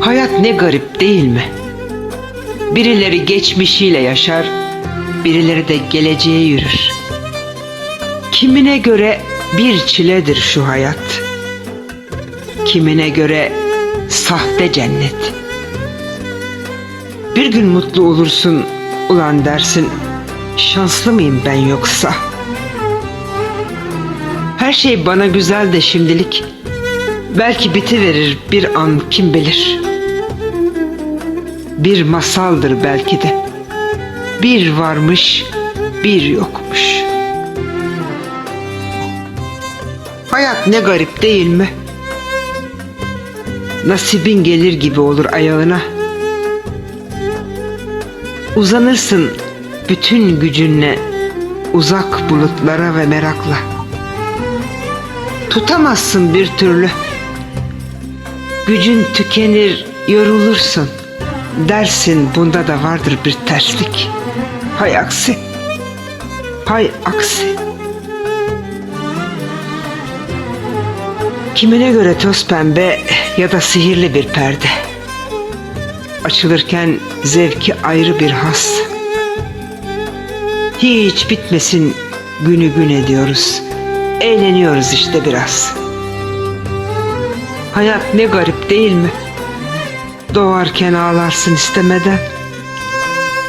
Hayat ne garip değil mi? Birileri geçmişiyle yaşar, birileri de geleceğe yürür. Kimine göre bir çiledir şu hayat. Kimine göre sahte cennet. Bir gün mutlu olursun, ulan dersin, şanslı mıyım ben yoksa? Her şey bana güzel de şimdilik, belki bitiverir bir an kim bilir. Bir masaldır belki de. Bir varmış, bir yokmuş. Hayat ne garip değil mi? Nasibin gelir gibi olur ayağına. Uzanırsın bütün gücünle uzak bulutlara ve merakla. Tutamazsın bir türlü. Gücün tükenir, yorulursun. Dersin bunda da vardır bir terslik. Hay aksi. Hay aksi. Kimine göre toz pembe ya da sihirli bir perde. Açılırken zevki ayrı bir has. Hiç bitmesin günü gün ediyoruz. Eğleniyoruz işte biraz. Hayat ne garip değil mi? Doğarken ağlarsın istemeden.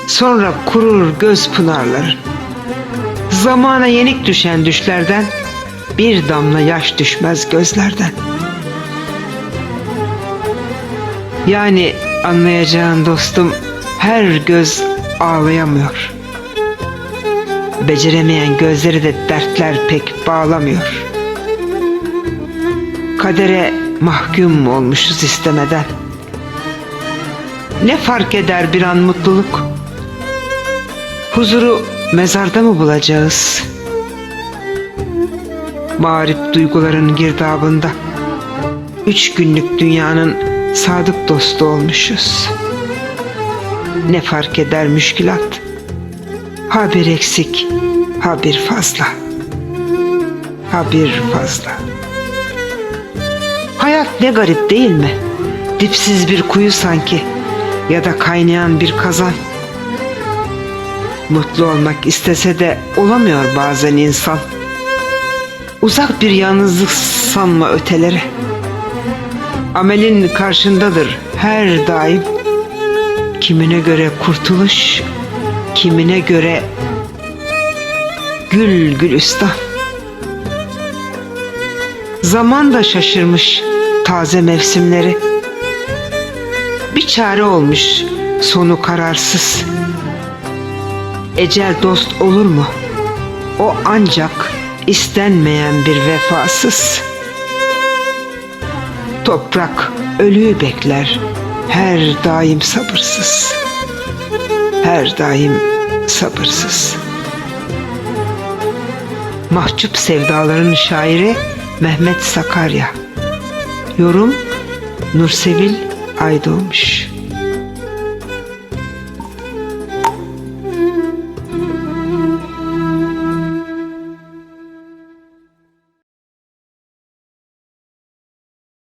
Sonra kurur göz pınarların. Zamana yenik düşen düşlerden bir damla yaş düşmez gözlerden. Yani anlayacağın dostum her göz ağlayamıyor. Beceremeyen gözleri de dertler pek bağlamıyor. Kadere mahkum mu olmuşuz istemeden? Ne fark eder bir an mutluluk? Huzuru mezarda mı bulacağız? Mağrip duyguların girdabında Üç günlük dünyanın sadık dostu olmuşuz. Ne fark eder müşkilat? Ha bir eksik, ha bir fazla. Ha bir fazla. Hayat ne garip değil mi? Dipsiz bir kuyu sanki ya da kaynayan bir kazan. Mutlu olmak istese de olamıyor bazen insan. Uzak bir yalnızlık sanma ötelere. Amelin karşındadır her daim. Kimine göre kurtuluş, kimine göre gül gülistan. Zaman da şaşırmış taze mevsimleri. Bir çare olmuş sonu kararsız. Ecel dost olur mu? O ancak istenmeyen bir vefasız. Toprak ölüyü bekler her daim sabırsız. Her daim sabırsız. Mahcup sevdaların şairi Mehmet Sakarya. Yorum Nursevil Aydoğmuş.